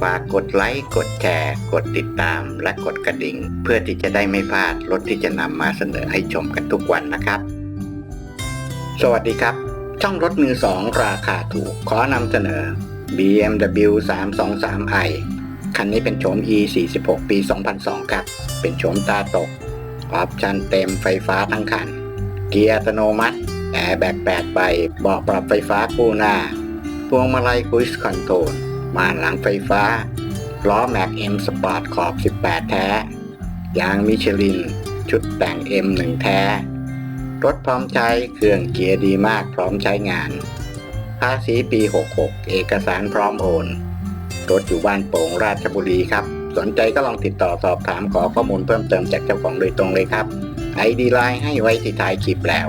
ฝากกดไลค์ กดแชร์ กดติดตาม และกดกระดิ่ง เพื่อที่จะได้ไม่พลาดรถที่จะนำมาเสนอให้ชมกันทุกวันนะครับ สวัสดีครับ ช่องรถมือสองราคาถูกขอนำเสนอ BMW 323i คันนี้เป็นโฉม E 46 ปี 2002 ครับ เป็นโฉมตาตก ออปชันเต็มไฟฟ้าทั้งคัน เกียร์อัตโนมัติ แอร์แบก8ใบเบาะปรับไฟฟ้าคู่หน้า พวงมาลัยคุชคอนโทรล ม่านหลังไฟฟ้า ล้อแม็กเอ็มสปอร์ตขอบ 18 แท้ ยางมิชลิน ชุดแต่ง M1 แท้ รถพร้อมใช้ เครื่องเกียร์ดีมากพร้อมใช้งาน ภาษีปี 66 เอกสารพร้อมโอน รถอยู่บ้านโป่งราชบุรีครับ สนใจก็ลองติดต่อสอบถามขอข้อมูลเพิ่มเติมจากเจ้าของโดยตรงเลยครับไอดีไลน์ให้ไว้ที่ท้ายคลิปแล้ว